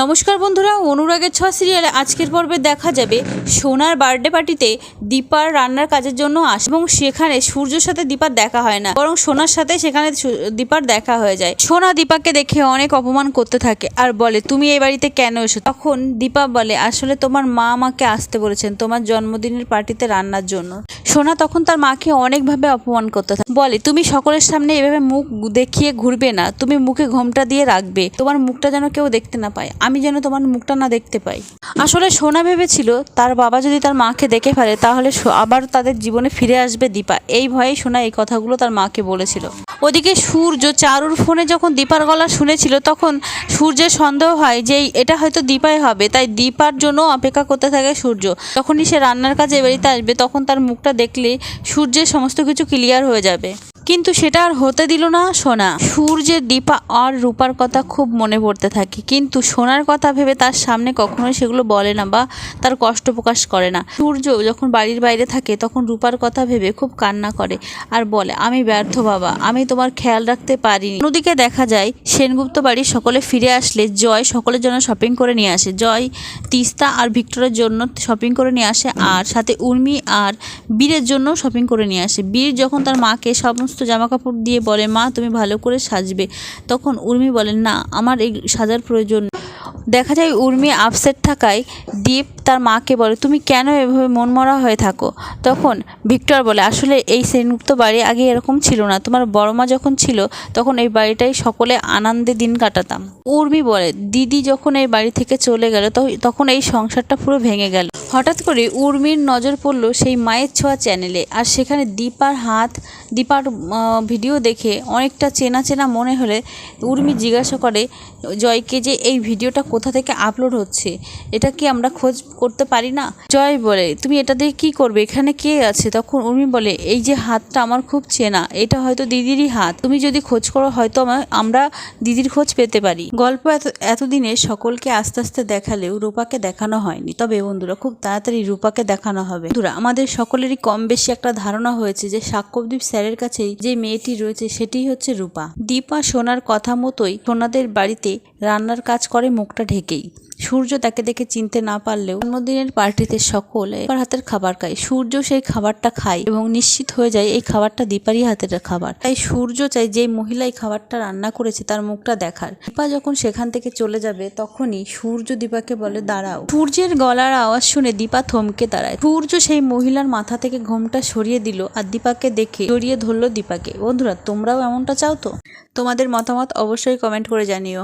নমস্কার বন্ধুরা, অনুরাগের ছোঁয়া সিরিয়ালে আজকের পর্বে দেখা যাবে সোনার বার্থডে পার্টিতে দীপার রান্নার কাজের জন্য আসে এবং সেখানে সূর্যর সাথে দীপার দেখা হয় না, বরং সোনার সাথে সেখানে দীপার দেখা হয়ে যায়। সোনা দীপাকে দেখে অনেক অপমান করতে থাকে আর বলে, তুমি এই বাড়িতে কেন এসো? তখন দীপা বলে, আসলে তোমার মা আমাকে আসতে বলেছেন তোমার জন্মদিনের পার্টিতে রান্নার জন্য। সোনা তখন তার মাকে অনেকভাবে অপমান করতে থাকে। বলে, তুমি সকলের সামনে এভাবে মুখ দেখিয়ে ঘুরবে না। তুমি মুখে ঘোমটা দিয়ে রাখবে। তোমার মুখটা যেন কেউ দেখতে না পায়। আমি যেন তোমার মুখটা না দেখতে পাই। আসলে সোনা ভেবেছিল, তার বাবা যদি তার মাকে দেখে ফেলে, তাহলে আবার তাদের জীবনে ফিরে আসবে দীপা। এই ভয়ে সোনা এই কথাগুলো তার মাকে বলেছিল। ওদিকে সূর্য চারুর ফোনে যখন দীপার গলা শুনেছিল, তখন সূর্যের সন্দেহ হয় যে এটা হয়তো দীপাই হবে। তাই দীপার জন্য অপেক্ষা করতে থাকে সূর্য। যখনই সে রান্নার কাজে এ বাড়িতে আসবে, তখন তার মুখটা দেখলে সূর্যের সমস্ত কিছু ক্লিয়ার হয়ে যাবে। কিন্তু সেটা আর হতে দিল না সোনা। সূর্যের দীপা আর রূপার কথা খুব মনে পড়তে থাকে। কিন্তু সোনার কথা ভেবে তার সামনে কখনোই সেগুলো বলে না বা তার কষ্ট প্রকাশ করে না। সূর্য যখন বাড়ির বাইরে থাকে, তখন রূপার কথা ভেবে খুব কান্না করে আর বলে, আমি ব্যর্থ বাবা, আমি তোমার খেয়াল রাখতে পারিনি। অন্যদিকে দেখা যায়, সেনগুপ্ত বাড়ি সকলে ফিরে আসলে জয় সকলের জন্য শপিং করে নিয়ে আসে। জয় তিস্তা আর ভিক্টরের জন্য শপিং করে নিয়ে আসে আর সাথে উর্মি আর বীরের জন্য শপিং করে নিয়ে আসে। বীর যখন তার মাকে সমস্ত জামা কাপড় দিয়ে বলে, মা, তুমি ভালো করে সাজবে। তখন উর্মি বলেন না, আমার এই সাজার প্রয়োজন দেখা যায় উর্মি আপসেট থাকায় দীপ তার মাকে বলে, তুমি কেন এভাবে মনমরা হয়ে থাকো? তখন ভিক্টর বলে, আসলে এই সেনগুপ্ত বাড়ি আগে এরকম ছিল না। তোমার বড় মা যখন ছিল, তখন এই বাড়িটাই সকলে আনন্দে দিন কাটাতাম। উর্মি বলে, দিদি যখন এই বাড়ি থেকে চলে গেল তখন এই সংসারটা পুরো ভেঙে গেল। হঠাৎ করে উর্মির নজর পড়ল সেই মায়ের ছোঁয়া চ্যানেলে। আর সেখানে দীপার হাত, দীপার ভিডিও দেখে অনেকটা চেনা চেনা মনে হলে উর্মি জিজ্ঞাসা করে, জয়কে যে এই ভিডিওটা কোথা থেকে আপলোড হচ্ছে? এটা কি আমরা খোঁজ করতে পারি না? জয় বলে, তুমি এটা দিয়ে কী করবে? এখানে কে আছে? তখন উর্মি বলে, এই যে হাতটা আমার খুব চেনা, এটা হয়তো দিদিরই হাত। তুমি যদি খোঁজ করো, হয়তো আমা- আমরা দিদির খোঁজ পেতে পারি। গল্প এত, এতদিনে সকলকে আস্তে আস্তে দেখালেও রূপাকে দেখানো হয়নি। তবে বন্ধুরা, খুব তাড়াতাড়ি রূপাকে দেখানো হবে। বন্ধুরা, আমাদের সকলেরই কম বেশি একটা ধারণা হয়েছে যে সাক্ষ্যদ্বীপ স্যারের কাছেই যে মেয়েটি রয়েছে সেটিই হচ্ছে রূপা। দীপা সোনার কথা মতোই সোনাদের বাড়িতে রান্নার কাজ করে মুখটা ঢেকেই। সূর্য তাকে দেখে চিনতে না পারলেও জন্মদিনের পার্টিতে সকলে তার হাতের খাবার খায়। সূর্য সেই খাবারটা খায় এবং নিশ্চিত হয়ে যায় এই খাবারটা দীপারই হাতের খাবার। তাই সূর্য চাই যে মহিলা এই খাবারটা রান্না করেছে তার মুখটা দেখার। দীপা যখন সেখান থেকে চলে যাবে তখনই সূর্য দীপাকে বলে, দাঁড়াও। সূর্যের গলার আওয়াজ শুনে দীপা থমকে দাঁড়ায়। সূর্য সেই মহিলার মাথা থেকে ঘোমটা সরিয়ে দিল আর দীপাকে দেখে জড়িয়ে ধরলো দীপাকে। বন্ধুরা, তোমরাও এমনটা চাও তো? তোমাদের মতামত অবশ্যই কমেন্ট করে জানিও।